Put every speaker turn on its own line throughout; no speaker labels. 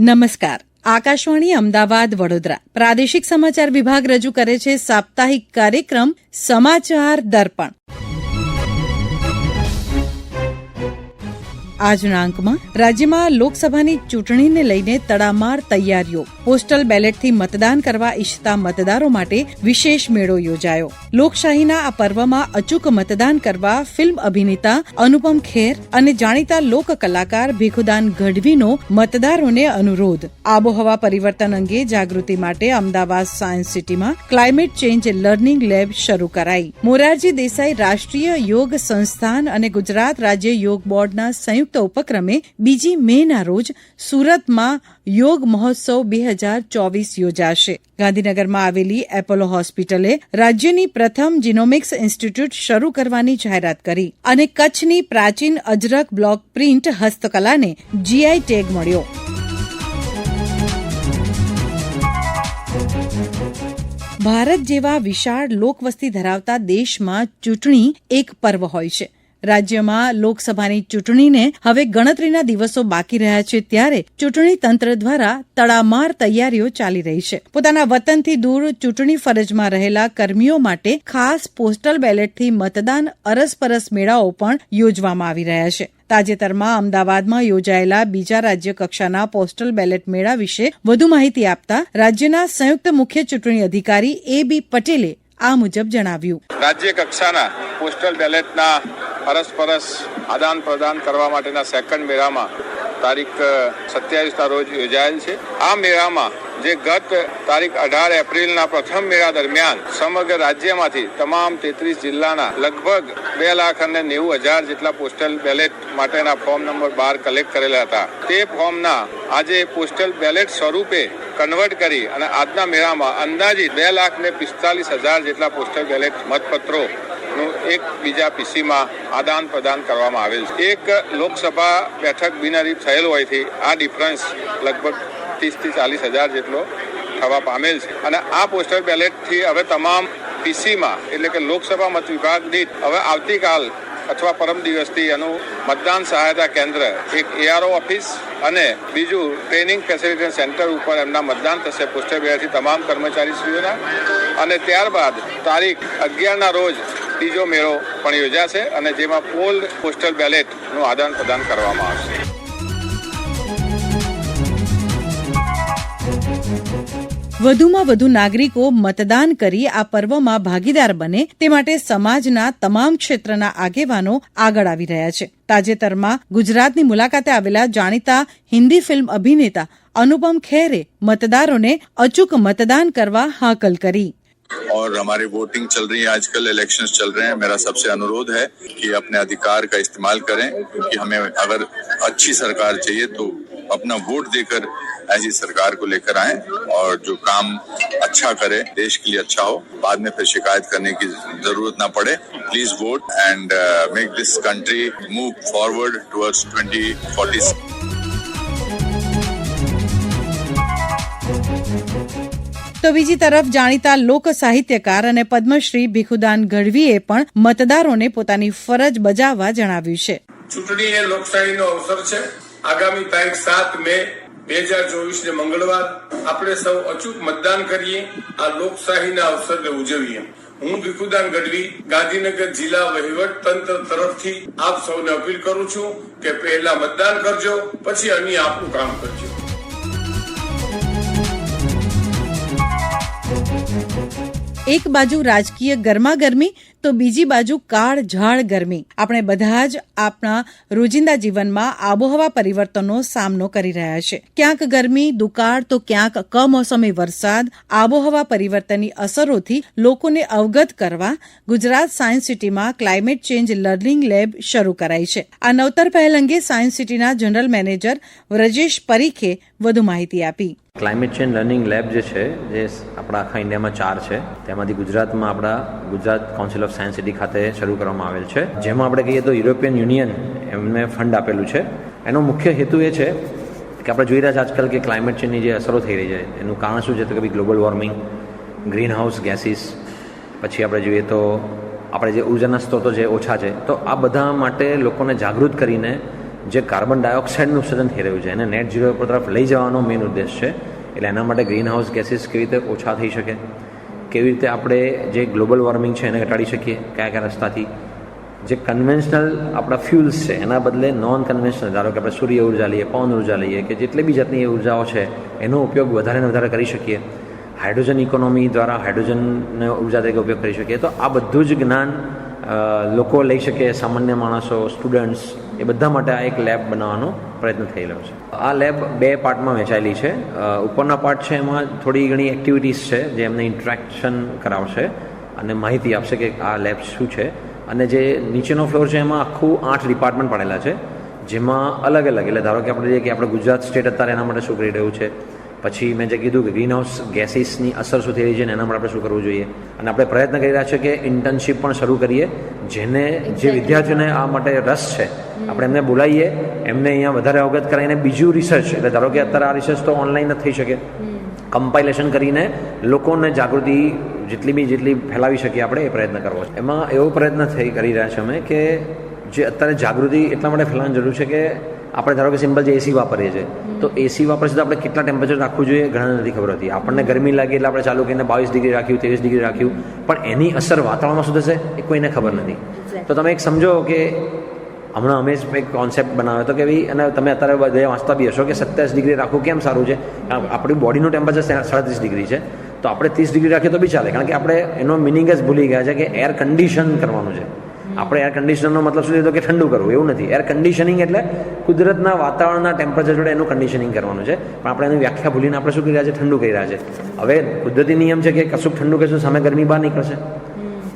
નમસ્કાર. આકાશવાણી અમદાવાદ વડોદરા. પ્રાદેશિક સમાચાર વિભાગ રજૂ કરે છે સાપ્તાહિક કાર્યક્રમ સમાચાર દર્પણ. આજના અંકમાં રાજ્યમાં લોકસભાની ચૂંટણીને લઈને તડામાર તૈયારીઓ. પોસ્ટલ બેલેટથી મતદાન કરવા ઈચ્છતા મતદારો માટે વિશેષ મેળો યોજાયો. લોકશાહીના આ પર્વમાં અચૂક મતદાન કરવા ફિલ્મ અભિનેતા અનુપમ ખેર અને જાણીતા લોક કલાકાર ભીખુદાન ગઢવીનો મતદારોને અનુરોધ. આબોહવા પરિવર્તન અંગે જાગૃતિ માટે અમદાવાદ સાયન્સ સિટીમાં ક્લાઇમેટ ચેન્જ લર્નિંગ લેબ શરૂ કરાઈ. મોરારજી દેસાઈ રાષ્ટ્રીય યોગ સંસ્થાન અને ગુજરાત રાજ્ય યોગ બોર્ડના સંયુક્ત ઉપક્રમે બીજી મેના રોજ સુરતમાં યોગ મહોત્સવ બે હજાર ચોવીસ યોજાશે. ગાંધીનગરમાં આવેલી એપોલો હોસ્પિટલે રાજ્યની પ્રથમ જીનોમિક્સ ઇન્સ્ટિટ્યૂટ શરૂ કરવાની જાહેરાત કરી અને કચ્છની પ્રાચીન અજરક બ્લોક પ્રિન્ટ હસ્તકલાને જીઆઈ ટેગ મળ્યો. ભારત જેવા વિશાળ લોકવસ્તી ધરાવતા દેશમાં ચૂંટણી એક પર્વ હોય છે. રાજ્યમાં લોકસભાની ચૂંટણીને હવે ગણતરીના દિવસો બાકી રહ્યા છે ત્યારે ચૂંટણી તંત્ર દ્વારા તડામાર તૈયારીઓ ચાલી રહી છે. પોતાના વતનથી દૂર ચૂંટણી ફરજમાં રહેલા કર્મીઓ માટે ખાસ પોસ્ટલ બેલેટથી મતદાન અરસપરસ મેળાઓ પણ યોજવામાં આવી રહ્યા છે. તાજેતરમાં અમદાવાદમાં યોજાયેલા બીજા રાજ્ય કક્ષાના પોસ્ટલ બેલેટ મેળા વિશે વધુ માહિતી આપતા રાજ્યના સંયુક્ત મુખ્ય ચૂંટણી અધિકારી એ બી પટેલે આ મુજબ જણાવ્યું.
રાજ્ય કક્ષાના પોસ્ટલ બેલેટના અરસપરસ આદાન પ્રદાન કરવા માટેના સેકન્ડ મેળામાં તારીખ સત્યાવીસના રોજ યોજાયેલ છે. આ મેળામાં જે ગત તારીખ અઢાર એપ્રિલના પ્રથમ મેળા દરમિયાન સમગ્ર રાજ્યમાંથી તમામ તેત્રીસ જિલ્લાના લગભગ બે લાખ અને નેવું હજાર જેટલા પોસ્ટલ બેલેટ માટેના ફોર્મ નંબર બાર કલેક્ટ કરેલા હતા. તે ફોર્મના આજે પોસ્ટલ બેલેટ સ્વરૂપે કન્વર્ટ કરી અને આજના મેળામાં અંદાજિત બે લાખ ને પિસ્તાલીસ હજાર જેટલા પોસ્ટલ બેલેટ મતપત્રો નું એક બીજા પીસીમાં આદાન પ્રદાન કરવામાં આવેલ છે. એક લોકસભા બેઠક બિનહરીફ થયેલ હોયથી આ ડિફરન્સ લગભગ ત્રીસથી ચાલીસ હજાર જેટલો થવા પામેલ છે. અને આ પોસ્ટલ બેલેટથી હવે તમામ પીસીમાં એટલે કે લોકસભા મત વિભાગ દીઠ હવે આવતીકાલ અથવા પરમ દિવસથી એનું મતદાન સહાયતા કેન્દ્ર, એક એઆરઓ ઓફિસ અને બીજું ટ્રેનિંગ ફેસિલિટી સેન્ટર ઉપર એમના મતદાન થશે પોસ્ટલ બેલેટથી તમામ કર્મચારીશ્રીઓના. અને ત્યારબાદ તારીખ અગિયારના રોજ ત્રીજો મેળો પણ યોજાશે અને જેમાં પોલ પોસ્ટલ બેલેટનું આદાન પ્રદાન કરવામાં આવશે.
વધુમાં વધુ નાગરિકો મતદાન કરી આ પર્વમાં ભાગીદાર બને તે માટે સમાજના તમામ ક્ષેત્રના આગેવાનો આગળ આવી રહ્યા છે તાજેતરમાં ગુજરાતની મુલાકાતે આવેલા જાણીતા હિન્દી ફિલ્મ અભિનેતા અનુપમ ખેરે મતદારોને અચૂક મતદાન કરવા હાકલ કરી
और हमारी वोटिंग चल रही है आजकल इलेक्शंस चल रहे हैं मेरा सबसे अनुरोध है कि अपने अधिकार का इस्तेमाल करें क्योंकि हमें अगर अच्छी सरकार चाहिए तो अपना वोट देकर ऐसी सरकार को लेकर आए और जो काम अच्छा करे देश के लिए अच्छा हो बाद में फिर शिकायत करने की जरूरत ना पड़े please vote and make this country move forward towards 2040
તો બીજી તરફ જાણીતા લોક સાહિત્યકાર અને પદ્મશ્રી ભીખુદાન ગઢવીએ પણ મતદારોને પોતાની ફરજ બજાવવા જણાવ્યું છે
ચૂંટણી એ લોકશાહીનો અવસર છે આગામી તારીખ સાત મે બે હજાર ચોવીસ ને મંગળવાર આપણે સૌ અચૂક મતદાન કરીએ, આ લોકશાહીના અવસરને ઉજવીએ. હું ભીખુદાન ગઢવી, ગાંધીનગર જિલ્લા વહીવટ તંત્ર તરફથી આપ સૌને અપીલ કરું છું કે પહેલા મતદાન કરજો, પછી અન્ય આપનું કામ કરજો.
એક બાજુ રાજકીય ગરમાગરમી તો બીજી બાજુ કાળ ઝાળ ગરમી. આપણે બધા જ આપણા રોજિંદા જીવનમાં આબોહવા પરિવર્તનનો સામનો કરી રહ્યા છે. ક્યાંક ગરમી, દુકાળ તો ક્યાંક કમોસમી વરસાદ, આબોહવા પરિવર્તનની અસરોથી લોકોને અવગત કરવા ગુજરાત સાયન્સ સિટીમાં ક્લાઇમેટ ચેન્જ લર્નિંગ લેબ શરૂ કરાઈ છે. આ નવતર પહેલ અંગે સાયન્સ સિટીના જનરલ મેનેજર વ્રજેશ પરીખે વધુ માહિતી આપી.
ક્લાઇમેટ ચેન્જ લર્નિંગ લેબ જે છે, જે આપણા આખા ઇન્ડિયામાં ચાર છે, તેમાંથી ગુજરાતમાં આપણા Gujarat council of science city ખાતે શરૂ કરવામાં આવેલ છે. જેમાં આપણે કહીએ તો યુરોપિયન યુનિયન એમને ફંડ આપેલું છે. એનો મુખ્ય હેતુ એ છે કે આપણે જોઈ રહ્યા છે આજકાલ કે ક્લાઇમેટ ચેન્જની જે અસરો થઈ રહી છે, એનું કારણ શું છે? તો કે ભાઈ global warming greenhouse gases પછી આપણે જોઈએ તો આપણે જે ઉર્જાના સ્ત્રોતો જે ઓછા છે. તો આ બધા માટે લોકોને જાગૃત કરીને જે કાર્બન ડાયોક્સાઇડનું ઉત્સર્જન થઈ રહ્યું છે, એને નેટ ઝીરો તરફ લઈ જવાનો મેઇન ઉદ્દેશ છે. એટલે એના માટે ગ્રીન હાઉસ ગેસીસ કેવી રીતે ઓછા થઈ શકે? કેવી રીતે આપણે જે ગ્લોબલ વોર્મિંગ છે એને ઘટાડી શકીએ, કયા કયા રસ્તાથી? જે કન્વેન્શનલ આપણા ફ્યુલ્સ છે, એના બદલે નોન કન્વેન્શનલ ધારો કે આપણે સૂર્ય ઊર્જા લઈએ, પવન ઊર્જા લઈએ, કે જેટલી બી જાતની ઉર્જાઓ છે, એનો ઉપયોગ વધારે ને વધારે કરી શકીએ. હાઇડ્રોજન ઇકોનોમી દ્વારા હાઇડ્રોજનનો ઊર્જા તરીકે ઉપયોગ કરી શકીએ. તો આ બધું જ જ્ઞાન લોકો લઈ શકે, સામાન્ય માણસો સ્ટુડન્ટ્સ એ બધા માટે આ એક લેબ બનાવવાનો પ્રયત્ન થઈ રહ્યો છે. આ લેબ બે પાર્ટમાં વહેંચાયેલી છે. ઉપરના પાર્ટ છે એમાં થોડી ઘણી એક્ટિવિટીઝ છે જે એમને ઇન્ટરેક્શન કરાવશે અને માહિતી આપશે કે આ લેબ શું છે. અને જે નીચેનો ફ્લોર છે એમાં આખું આઠ ડિપાર્ટમેન્ટ પડેલા છે, જેમાં અલગ અલગ એટલે ધારો કે આપણે જે કે આપણે ગુજરાત સ્ટેટ અત્યારે એના માટે શું કરી રહ્યું છે. પછી મેં જે કીધું કે ગ્રીન હાઉસ ગેસીસની અસર શું થઈ રહી છે અને એના માટે આપણે શું કરવું જોઈએ? અને આપણે પ્રયત્ન કરી રહ્યા છીએ કે ઇન્ટર્નશીપ પણ શરૂ કરીએ જેને જે વિદ્યાર્થીઓને આ માટે રસ છે આપણે એમને બોલાવીએ એમને અહીંયા વધારે અવગત કરાવીને બીજું રિસર્ચ એટલે ધારો કે અત્યારે આ રિસર્ચ તો ઓનલાઈન જ થઈ શકે. કમ્પાઇલેશન કરીને લોકોને જાગૃતિ જેટલી બી જેટલી ફેલાવી શકીએ આપણે એ પ્રયત્ન કરવો છે. એમાં એવો પ્રયત્ન થઈ કરી રહ્યા છે અમે કે જે અત્યારે જાગૃતિ એટલા માટે ફેલાવવાની જરૂર છે કે આપણે ધારો કે સિમ્પલ જે એસી વાપરીએ છીએ તો એસી વાપરે તો આપણે કેટલા ટેમ્પરેચર રાખવું જોઈએ ઘણા નથી ખબર હતી. આપણને ગરમી લાગે એટલે આપણે ચાલુ કરીને બાવીસ ડિગ્રી રાખ્યું ત્રેવીસ ડિગ્રી રાખ્યું પણ એની અસર વાતાવરણમાં શું થશે એ કોઈને ખબર નથી. તો તમે એક સમજો કે હમણાં અમે જ એક કોન્સેપ્ટ બનાવ્યો હતો કે ભાઈ અને તમે અત્યારે બધે વાંચતા બી હશો કે સત્યાવીસ ડિગ્રી રાખવું કેમ સારું છે? આપણી બોડીનું ટેમ્પરેચર સાડત્રીસ ડિગ્રી છે. તો આપણે ત્રીસ ડિગ્રી રાખીએ તો બી ચાલે. કારણ કે આપણે એનો મિનિંગ જ ભૂલી ગયા છે કે એર કન્ડિશન કરવાનું છે. આપણે એર કન્ડિશનરનો મતલબ શું લીધો કે ઠંડુ કરવું, એવું નથી. એર કન્ડિશનિંગ એટલે કુદરતના વાતાવરણના ટેમ્પરેચર જોડે એનું કન્ડિશનિંગ કરવાનું છે. પણ આપણે એની વ્યાખ્યા ભૂલીને આપણે શું કરી રહ્યા છે? ઠંડુ કરી રહ્યા છે. હવે કુદરતી નિયમ છે કે કશું ઠંડુ કરશું, સામે ગરમી બહાર નીકળશે.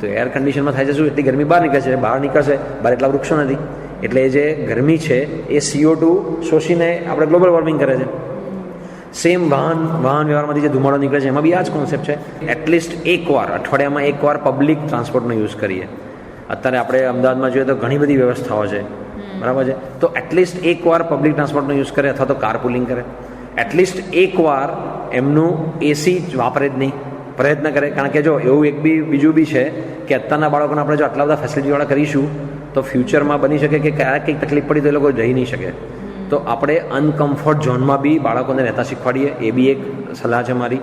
તો એર કન્ડિશનમાં થાય છે શું? એટલી ગરમી બહાર નીકળશે બહાર નીકળશે. બહાર એટલા વૃક્ષો નથી. એટલે જે ગરમી છે, એ સીઓ ટુ શોષીને આપણે ગ્લોબલ વોર્મિંગ કરે છે. સેમ વાહન વાહન વ્યવહારમાંથી જે ધુમાડો નીકળે છે, એમાં બી આ જ કોન્સેપ્ટ છે. એટલીસ્ટ એકવાર અઠવાડિયામાં એકવાર પબ્લિક ટ્રાન્સપોર્ટનો યુઝ કરીએ. અત્યારે આપણે અમદાવાદમાં જોઈએ તો ઘણી બધી વ્યવસ્થાઓ છે. બરાબર છે? તો એટલીસ્ટ એકવાર પબ્લિક ટ્રાન્સપોર્ટનો યુઝ કરે અથવા તો કાર પુલિંગ કરે. એટલીસ્ટ એકવાર એમનું એસી વાપરે જ નહીં. પ્રયત્ન કરે. કારણ કે જો એવું એક બી બીજું બી છે કે અત્યારના બાળકોને આપણે જો આટલા બધા ફેસિલિટીવાળા કરીશું તો ફ્યુચરમાં બની શકે કે ક્યારેક કંઈક તકલીફ પડી તો એ લોકો જઈ નહીં શકે. તો આપણે અનકમ્ફર્ટ ઝોનમાં બી બાળકોને રહેતા શીખવાડીએ. એ બી એક સલાહ છે મારી.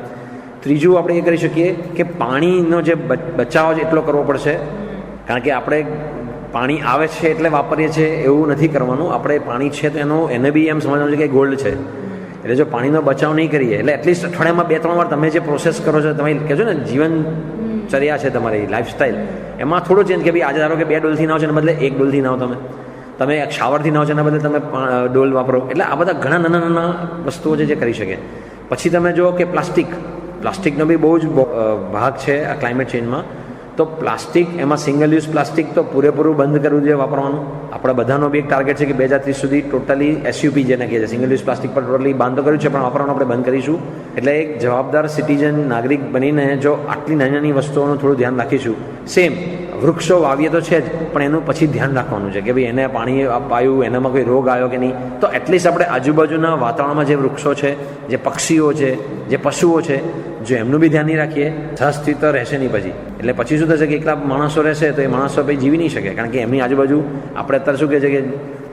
ત્રીજું આપણે એ કરી શકીએ કે પાણીનો જે બચાવ છે એટલો કરવો પડશે કારણ કે આપણે પાણી આવે છે એટલે વાપરીએ છીએ, એવું નથી કરવાનું. આપણે પાણી છે તો એનો એને બી એમ સમજવાનું છે કે ગોલ્ડ છે. એટલે જો પાણીનો બચાવ નહીં કરીએ, એટલે એટલીસ્ટ અઠવાડિયામાં બે, ત્રણ વાર તમે જે પ્રોસેસ કરો છો, તમે કહેજો ને જીવનચર્યા છે તમારી લાઈફસ્ટાઈલ એમાં થોડો ચેન્જ કે ભાઈ આજે ધારો કે બે ડોલથી નાવો છો, એના બદલે એક ડોલથી નાવ તમે. તમે એક શાવરથી નાવ છો, એના બદલે તમે ડોલ વાપરો. એટલે આ બધા ઘણા નાના નાના વસ્તુઓ છે જે કરી શકે. પછી તમે જો કે પ્લાસ્ટિક. પ્લાસ્ટિકનો બી બહુ જ ભાગ છે આ ક્લાઇમેટ ચેન્જમાં તો પ્લાસ્ટિક, એમાં સિંગલ યુઝ પ્લાસ્ટિક તો પૂરેપૂરું બંધ કરવું જોઈએ વાપરવાનું. આપણા બધાનો બી એક ટાર્ગેટ છે કે બે હજાર ત્રીસ સુધી ટોટલી એસયુપી જેને કહે છે સિંગલ યુઝ પ્લાસ્ટિક પર ટોટલી બંધ કર્યું છે, પણ વાપરવાનું આપણે બંધ કરીશું. એટલે એક જવાબદાર સિટીઝન નાગરિક બનીને જો આટલી નાની નાની વસ્તુઓનું થોડું ધ્યાન રાખીશું. સેમ વૃક્ષો, વાવીએ તો છે જ, પણ એનું પછી ધ્યાન રાખવાનું છે કે ભાઈ એને પાણી પાયું એનામાં કોઈ રોગ આવ્યો કે નહીં. તો એટલીસ્ટ આપણે આજુબાજુના વાતાવરણમાં જે વૃક્ષો છે, જે પક્ષીઓ છે, જે પશુઓ છે જો એમનું બી ધ્યાન નહીં રાખીએ સહઅસ્તિત્વ રહેશે નહીં પછી. એટલે પછી શું થશે કે એકલા માણસો રહેશે તો એ માણસો પછી જીવી નહીં શકે. કારણ કે એમની આજુબાજુ આપણે અત્યારે શું કહે છે કે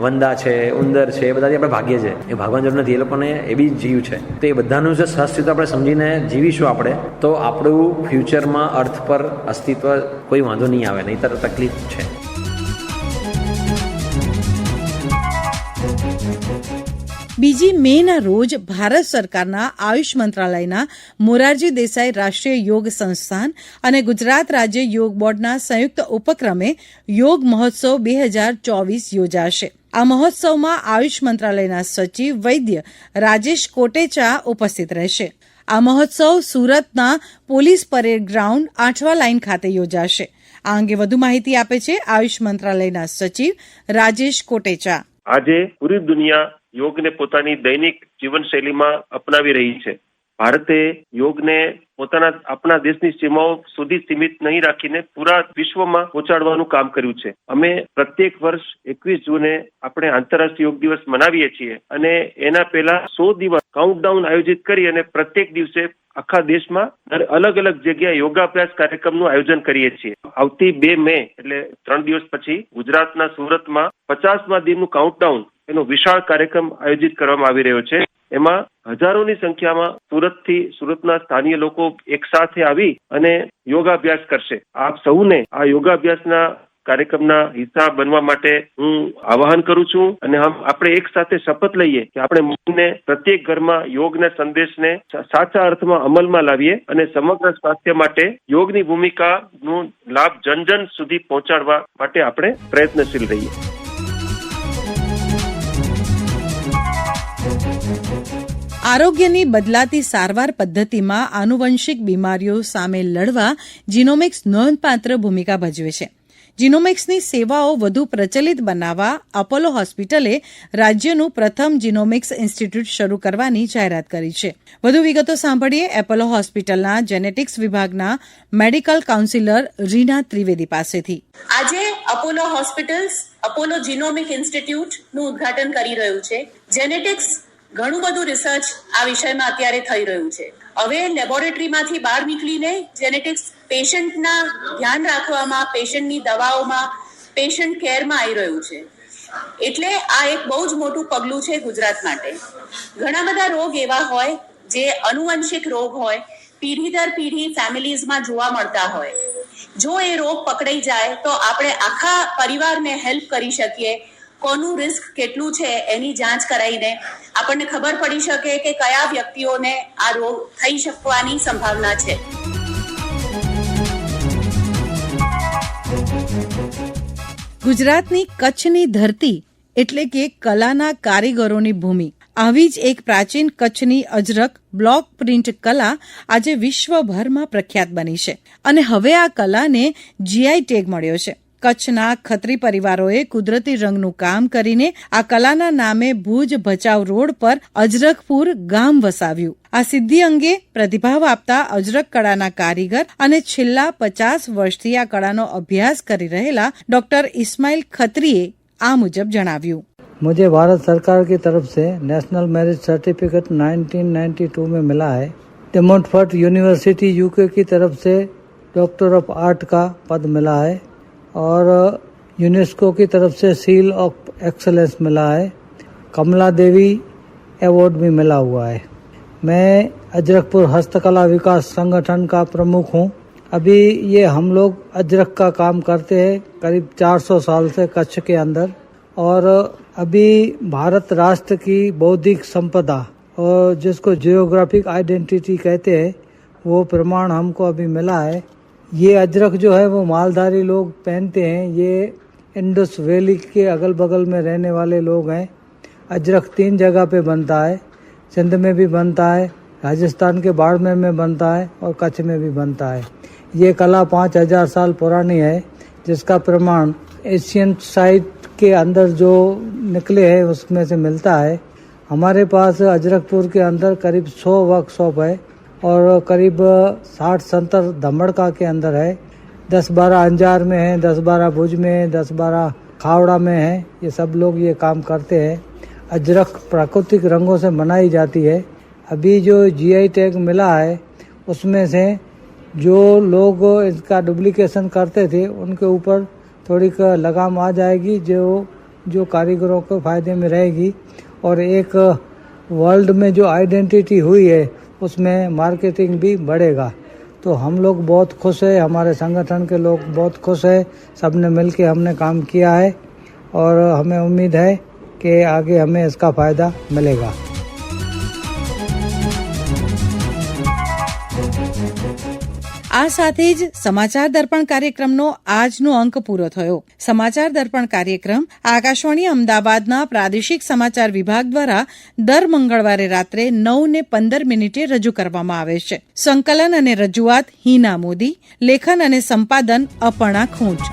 વંદા છે, ઉંદર છે, એ બધાથી આપણે ભાગીએ છીએ. એ ભાગવાની જરૂર નથી. એ લોકોને એ બી જીવ છે. તો એ બધાનું જે સહસ્તિત્વ આપણે સમજીને જીવીશું આપણે, તો આપણું ફ્યુચરમાં અર્થ પર અસ્તિત્વ કોઈ વાંધો નહીં આવે, નહીંતર તકલીફ છે.
બીજી મેના રોજ ભારત સરકારના આયુષ મંત્રાલયના મોરારજી દેસાઈ રાષ્ટ્રીય યોગ સંસ્થાન અને ગુજરાત રાજ્ય યોગ બોર્ડના સંયુક્ત ઉપક્રમે યોગ મહોત્સવ બે હજાર ચોવીસ યોજાશે. આ મહોત્સવમાં આયુષ મંત્રાલયના સચિવ વૈદ્ય રાજેશ કોટેચા ઉપસ્થિત રહેશે. આ મહોત્સવ સુરતના police parade ground Athwa line ખાતે યોજાશે. આ અંગે વધુ માહિતી આપે છે આયુષ મંત્રાલયના સચિવ રાજેશ કોટેચા.
આજે પૂરી દુનિયા યોગને પોતાની દૈનિક જીવનશૈલીમાં અપનાવી રહી છે. ભારતે યોગને પોતાના આપણા દેશની સીમાઓ સુધી સીમિત નહીં રાખીને પૂરા વિશ્વમાં પહોંચાડવાનું કામ કર્યું છે. અમે પ્રત્યેક વર્ષ એકવીસ જૂને આપણે આંતરરાષ્ટ્રીય યોગ દિવસ મનાવીએ છીએ અને એના પહેલા સો દિવસ કાઉન્ટડાઉન આયોજિત કરી અને પ્રત્યેક દિવસે આખા દેશમાં અલગ અલગ જગ્યાએ યોગાભ્યાસ કાર્યક્રમનું આયોજન કરીએ છીએ. આવતી બે મે એટલે ત્રણ દિવસ પછી ગુજરાતના સુરતમાં પચાસમા દિનનું કાઉન્ટડાઉન એનો વિશાળ કાર્યક્રમ આયોજિત કરવામાં આવી રહ્યો છે. એમાં હજારોની સંખ્યામાં સુરતથી, સુરતના સ્થાનીય લોકો એક સાથે આવી અને યોગાભ્યાસ કરશે. આપ સૌને આ યોગાભ્યાસના કાર્યક્રમના હિસ્સા બનવા માટે હું આવાહન કરું છું અને આપણે એક સાથે શપથ લઈએ કે આપણે મળીને પ્રત્યેક ઘરમાં યોગના સંદેશને સાચા અર્થમાં અમલમાં લાવીએ અને સમગ્ર સ્વાસ્થ્ય માટે યોગની ભૂમિકાનો લાભ જન જન સુધી પહોંચાડવા માટે આપણે પ્રયત્નશીલ રહીએ.
આરોગ્યની બદલાતી સારવાર પદ્ધતિમાં આનુવંશિક બીમારીઓ સામે લડવા જીનોમિક્સ નોંધપાત્ર ભૂમિકા ભજવે છે. જીનોમિક્સની સેવાઓ વધુ પ્રચલિત બનાવવા અપોલો હોસ્પિટલે રાજ્યનું પ્રથમ જીનોમિક્સ ઇન્સ્ટિટ્યૂટ શરૂ કરવાની જાહેરાત કરી છે. વધુ વિગતો સાંભળીએ એપોલો હોસ્પિટલના જેનેટિક્સ વિભાગના મેડિકલ કાઉન્સિલર રીના ત્રિવેદી પાસેથી.
આજે અપોલો હોસ્પિટલ્સ અપોલો જીનોમિક ઇન્સ્ટિટ્યૂટનું ઉદઘાટન કરી રહ્યું છે. જેનેટિક્સ ઘણું બધું રિસર્ચ આ વિષયમાં અત્યારે થઈ રહ્યું છે. હવે લેબોરેટરીમાંથી બહાર નીકળીને જેનેટિક્સ પેશન્ટના ધ્યાન રાખવામાં પેશન્ટની દવાઓમાં પેશન્ટ કેરમાં આવી રહ્યું છે. એટલે આ એક બહુ જ મોટું પગલું છે ગુજરાત માટે. ઘણા બધા રોગ એવા હોય જે અનુવંશિક રોગ હોય, પેઢી દર પેઢી ફેમિલીઝમાં જોવા મળતા હોય. જો એ રોગ પકડાઈ જાય તો આપણે આખા પરિવારને હેલ્પ કરી શકીએ કોનું રિસ્ક કેટલું છે એની જાંચ કરાવીને આપણને ખબર પડી શકે કે કયા વ્યક્તિઓને આ રોગ થઈ શકવાની સંભાવના છે.
ગુજરાતની કચ્છની ધરતી એટલે કે કલાના કારીગરોની ભૂમિ. આવી જ એક પ્રાચીન કચ્છની અજરક બ્લોક પ્રિન્ટ કલા આજે વિશ્વભરમાં પ્રખ્યાત બની છે. અને હવે આ કલાને જીઆઈ ટેગ મળ્યો છે. કચ્છના ખત્રી પરિવારોએ કુદરતી રંગનું કામ કરીને આ કલાના નામે ભુજ ભચાઉ રોડ પર અજરકપુર ગામ વસાવ્યું આ સિદ્ધિ અંગે પ્રતિભાવ આપતા અજરક કળાના કારીગર અને છેલ્લા પચાસ વર્ષથી આ કળાનો અભ્યાસ કરી રહેલા ડોક્ટર ઇસ્માઇલ ખત્રીએ આ મુજબ જણાવ્યું
मुझे भारत सरकार की तरफ से नेशनल मैरिज सर्टिफिकेट 1992 में मिला है द मोंटफर्ट यूनिवर्सिटी यूके की तरफ से डॉक्टर ऑफ आर्ट का पद मिला है और यूनेस्को की तरफ़ से सील ऑफ़ एक्सलेंस मिला है। कमला देवी अवार्ड भी मिला हुआ है। मैं अजरकपुर हस्तकला विकास संगठन का प्रमुख हूँ। अभी ये हम लोग अजरक का काम करते हैं, करीब 400 साल से कच्छ के अंदर। और अभी भारत राष्ट्र की बौद्धिक संपदा और जिसको जियोग्राफिक आइडेंटिटी कहते हैं, वो प्रमाण हमको अभी मिला है। ये अजरक जो है वो मालधारी लोग पहनते हैं ये इंडस वैली के अगल बगल में रहने वाले लोग हैं अजरक तीन जगह पे बनता है सिंध में भी बनता है राजस्थान के बाड़मेर में बनता है और कच्छ में भी बनता है ये कला पाँच हजार साल पुरानी है जिसका प्रमाण एशियन साइट के अंदर जो निकले हैं उसमें से मिलता है हमारे पास अजरकपुर के अंदर करीब सौ वर्कशॉप है और करीब साठ सत्तर धमड़का के अंदर है। दस बारह अंजार में है, दस बारह भुज में है, दस बारह खावड़ा में है। ये सब लोग ये काम करते हैं। अजरक प्राकृतिक रंगों से बनाई जाती है। अभी जो जीआई टैग मिला है, उसमें से जो लोग इसका डुप्लीकेशन करते थे, उनके ऊपर थोड़ी लगाम आ जाएगी, जो जो कारीगरों को फ़ायदे में रहेगी। और एक वर्ल्ड में जो आइडेंटिटी हुई है उसमें मार्केटिंग भी बढ़ेगा। तो हम लोग बहुत खुश है, हमारे संगठन के लोग बहुत खुश है सबने मिल हमने काम किया है और हमें उम्मीद है कि आगे हमें इसका फ़ायदा मिलेगा।
આ સાથે જ સમાચાર દર્પણ કાર્યક્રમનો આજનો અંક પૂરો થયો. સમાચાર દર્પણ કાર્યક્રમ આકાશવાણી અમદાવાદના પ્રાદેશિક સમાચાર વિભાગ દ્વારા દર મંગળવારે રાત્રે નવ ને પંદર મિનિટે રજૂ કરવામાં આવે છે. સંકલન અને રજૂઆત હિના મોદી, લેખન અને સંપાદન અપર્ણા ખૂંટ